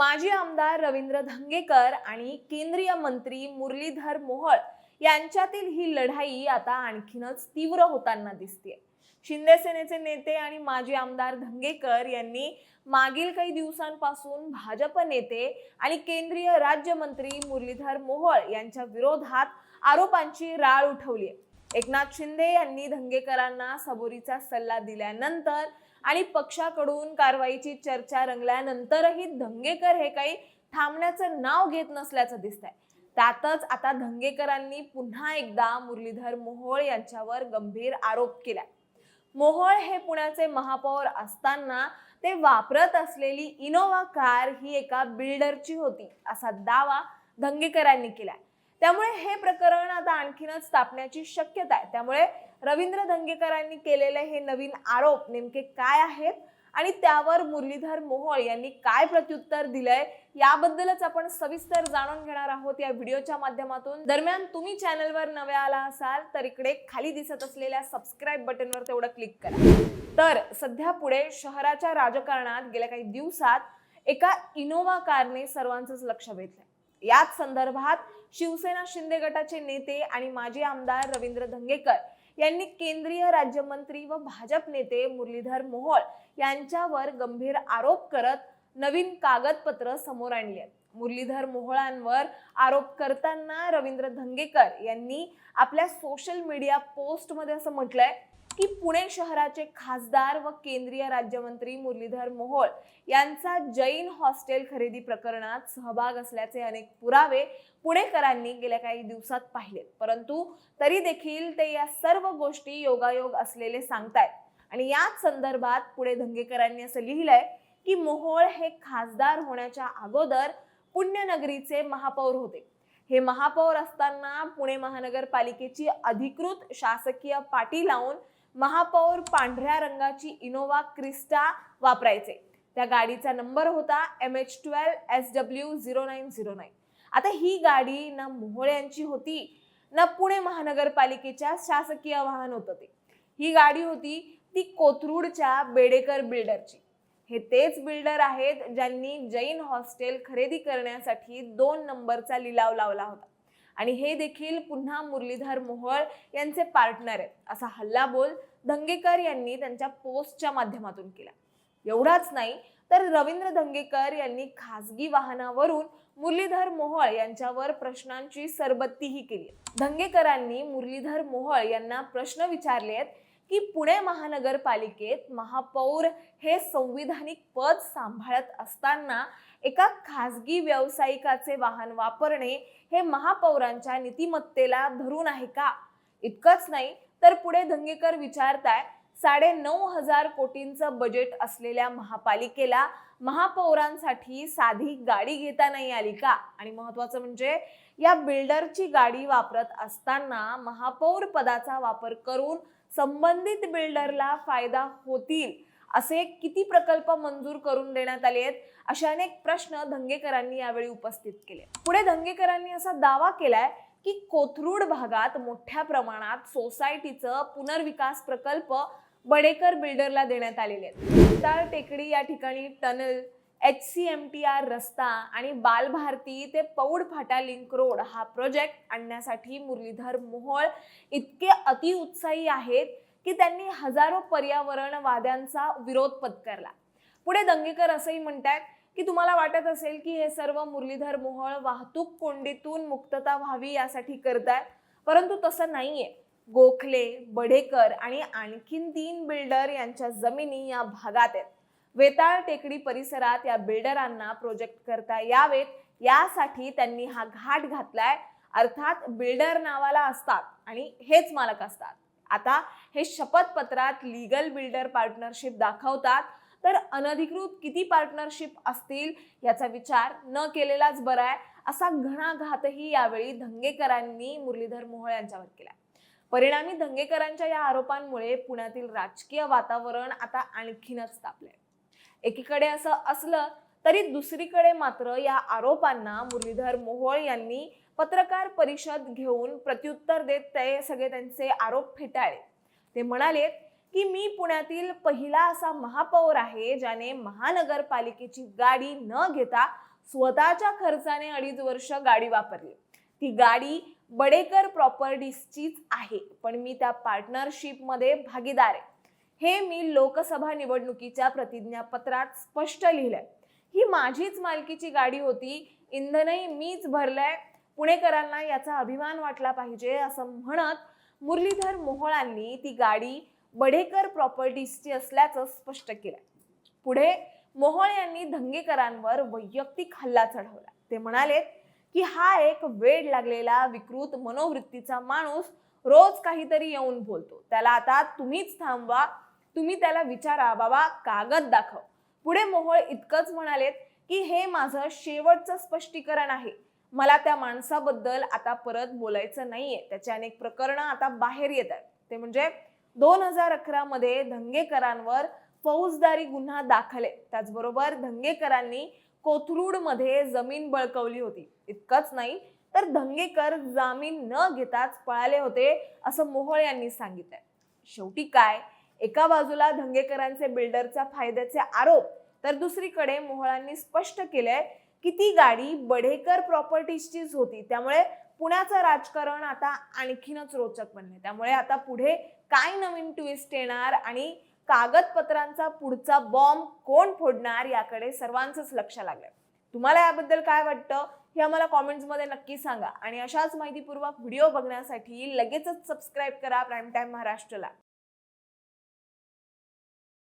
माजी आमदार रवींद्र धंगेकर आणि केंद्रीय मंत्री मुरलीधर मोहोळ यांच्यातील ही लढाई आता आणखीनच तीव्र होताना दिसते शिंदे सेनेचे नेते आणि माजी आमदार धंगेकर यांनी मागील काही दिवसांपासून भाजप नेते आणि केंद्रीय राज्यमंत्री मुरलीधर मोहोळ यांच्या विरोधात आरोपांची राळ उठवली आहे एकनाथ शिंदे यांनी धंगेकरांना सबुरीचा सल्ला दिल्यानंतर आणि पक्षाकडून कारवाईची चर्चा रंगल्यानंतरही धंगेकर हे काही थांबण्याचं नाव घेत नसल्याचं दिसतंय. त्यातच आता धंगेकरांनी पुन्हा एकदा मुरलीधर मोहोळ यांच्यावर गंभीर आरोप केला मोहोळ हे पुण्याचे महापौर असताना ते वापरत असलेली इनोवा कार ही एका बिल्डरची होती असा दावा धंगेकरांनी केलाय. त्यामुळे हे प्रकरण आता आणखीनच तापण्याची शक्यता आहे. त्यामुळे रवींद्र धंगेकरांनी केलेले हे नवीन आरोप नेमके काय आहेत आणि त्यावर मुरलीधर मोहोळ यांनी काय प्रत्युत्तर दिलंय याबद्दलच आपण सविस्तर जाणून घेणार आहोत या व्हिडिओच्या माध्यमातून. दरम्यान तुम्ही चॅनलवर नवे आला असाल तर इकडे खाली दिसत असलेल्या सबस्क्राईब बटनवर तेवढं क्लिक करा. तर सध्या पुढे शहराच्या राजकारणात गेल्या काही दिवसात एका इनोव्हा कारने सर्वांचंच लक्ष वेधलंय. याच संदर्भात शिवसेना शिंदे गटाचे नेते आणि माजी आमदार रवींद्र धंगेकर यांनी केंद्रीय राज्यमंत्री व भाजप नेते मुरलीधर मोहोळ यांच्यावर गंभीर आरोप करत नवीन कागदपत्र समोर आणली. आहेत मुरलीधर मोहोळांवर आरोप करताना रवींद्र धंगेकर यांनी आपल्या सोशल मीडिया पोस्टमध्ये असं म्हटलंय की पुणे शहराचे खासदार व केंद्रीय राज्यमंत्री मुरलीधर मोहोळ यांचा जैन हॉस्टेल खरेदी प्रकरणात सहभाग असल्याचे अनेक पुरावे पुणेकरांनी गेल्या काही दिवसात पाहिलेत. परंतु तरी देखील ते या सर्व गोष्टी योगायोग असलेले सांगतायत. आणि याच संदर्भात पुणे धंगेकरांनी असं लिहिलंय की मोहोळ हे खासदार होण्याच्या अगोदर पुण्यनगरीचे महापौर होते. हे महापौर असताना पुणे महानगरपालिकेची अधिकृत शासकीय पाटी लावून महापौर पांढऱ्या रंगाची इनोवा क्रिस्टा वापरायचे. त्या गाडीचा नंबर होता M H twelve S W zero nine zero nine आता ही गाडी ना मोहोळ यांची होती ना पुणे महानगरपालिकेच्या शासकीय वाहन होतं ते. ही गाडी होती ती कोथरूडच्या बेडेकर बिल्डरची. हे तेच बिल्डर आहेत ज्यांनी जैन हॉस्टेल खरेदी करण्यासाठी दोन नंबरचा लिलाव लावला होता. आणि हे देखील पुन्हा मुरलीधर मोहोळ यांचे पार्टनर आहेत. असा हल्लाबोल धंगेकर यांनी त्यांच्या पोस्टच्या माध्यमातून केला. एवढाच नाही तर रवींद्र धंगेकर यांनी खासगी वाहनावरून मुरलीधर मोहोळ यांच्यावर प्रश्नांची सरबत्तीही केली. धंगेकरांनी मुरलीधर मोहोळ यांना प्रश्न विचारले आहेत की पुणे महानगरपालिकेत महापौर हे संविधानिक पद सांभाळत असताना एका खासगी व्यावसायिकाचे वाहन वापरणे हे महापौरांच्या नीतिमत्तेला धरून आहे का? इतकंच नाही तर पुढे धंगेकर विचारताय साडे नऊ हजार कोटींचं बजेट असलेल्या महापालिकेला महापौरांसाठी साधी गाडी घेता नाही आली का? आणि महत्वाचं म्हणजे या बिल्डरची गाडी वापरत असताना महापौर पदाचा वापर करून संबंधित बिल्डरला फायदा होतील असे किती प्रकल्प मंजूर करून देण्यात आले आहेत? असे अनेक प्रश्न धंगेकरांनी यावेळी उपस्थित केले. पुढे धंगेकरांनी असा दावा केलाय की कोथरूड भागात मोठ्या प्रमाणात सोसायटीचं पुनर्विकास प्रकल्प बडेकर बिल्डरला देण्यात आलेले आहेत. ताळ टेकडी या ठिकाणी tunnel H C M T R रस्ता आणि बालभारती ते पौड फाटा लिंक रोड हा प्रोजेक्ट आणण्यासाठी मुरलीधर मोहोळ इतके अतिउत्साही आहेत की त्यांनी हजारो पर्यावरणवाद्यांचा विरोध पत्करला. पुढे दंगेकर असंही म्हणतात की तुम्हाला वाटत असेल की हे सर्व मुरलीधर मोहोळ वाहतूक कोंडीतून मुक्तता व्हावी यासाठी करतायत परंतु तसं नाहीये. गोखले बढेकर आणि आणखीन तीन बिल्डर यांच्या जमिनी या भागात आहेत. वेताळ टेकडी परिसरात या बिल्डरांना प्रोजेक्ट करता यावेत. यासाठी त्यांनी हा घाट घातलाय. अर्थात बिल्डर नावाला असतात आणि हेच मालक असतात. आता हे शपथपत्रात लिगल बिल्डर पार्टनरशिप दाखवतात. तर अनधिकृत किती पार्टनरशिप असतील याचा विचार न केलेलाच बरा आहे असा घणाघातही यावेळी धंगेकरांनी मुरलीधर मोहोळ यांच्यावर केला परिणामी धंगेकरांच्या या आरोपांमुळे पुण्यातील राजकीय वातावरण आता आणखीनच तापलंय. एकीकडे असं असलं तरी दुसरीकडे मात्र या आरोपांना मुरलीधर मोहोळ यांनी पत्रकार परिषद घेऊन प्रत्युत्तर देत ते सगळे त्यांचे आरोप फेटाळले. ते म्हणाले की मी पुण्यातील पहिला असा महापौर आहे ज्याने महानगरपालिकेची गाडी न घेता स्वतःच्या खर्चाने अडीच वर्ष गाडी वापरली. ती गाडी बडेकर प्रॉपर्टीजचीच आहे पण मी त्या पार्टनरशिपमध्ये भागीदार आहे. हे मी लोकसभा निवडणुकीच्या प्रतिज्ञापत्रात स्पष्ट लिहिलंय. ही माझीच मालकीची गाडी होती इंधनही मीच भरलंय पुणेकरांना याचा अभिमान वाटला पाहिजे असं म्हणत मुरलीधर मोहोळांनी ती गाडी बडेकर प्रॉपर्टीजची असल्याचं स्पष्ट केलंय. पुढे मोहोळ यांनी धंगेकरांवर वैयक्तिक हल्ला चढवला. ते म्हणाले की हा एक वेड लागलेला विकृत मनोवृत्तीचा माणूस रोज काहीतरी येऊन बोलतो. त्याला आता तुम्हीच थांबवा तुम्ही त्याला विचारा बाबा कागद दाखव. पुढे मोहोळ इतकंच म्हणालेत की हे माझं शेवटचं स्पष्टीकरण आहे. मला त्या माणसाबद्दल आता परत बोलायचं नाहीये. त्याचे अनेक प्रकरणं आता बाहेर येत आहेत. ते म्हणजे दोन हजार अकरा मध्ये धंगेकरांवर फौजदारी गुन्हा दाखल आहे. त्याचबरोबर धंगेकरांनी कोथरूडमध्ये जमीन बळकवली होती. इतकंच नाही तर धंगेकर जामीन न घेताच पळाले होते असं मोहोळ यांनी सांगितलंय. शेवटी काय? एका बाजूला धंगेकरांचे बिल्डरच्या फायद्याचे आरोप तर दुसरीकडे मोहळांनी स्पष्ट केलंय की ती गाडी बढेकर प्रॉपर्टीजचीच होती. त्यामुळे पुण्याचं राजकारण आता आणखीनच रोचक बनले त्यामुळे आता पुढे काय नवीन ट्विस्ट येणार आणि कागदपत्रांचा पुढचा बॉम्ब कोण फोडणार याकडे सर्वांचंच लक्ष लागलंय. तुम्हाला याबद्दल काय वाटतं? हे आम्हाला कॉमेंट्समध्ये नक्की सांगा. आणि अशाच माहितीपूर्वक व्हिडिओ बघण्यासाठी लगेचच सबस्क्राईब करा प्राईम टाईम महाराष्ट्रला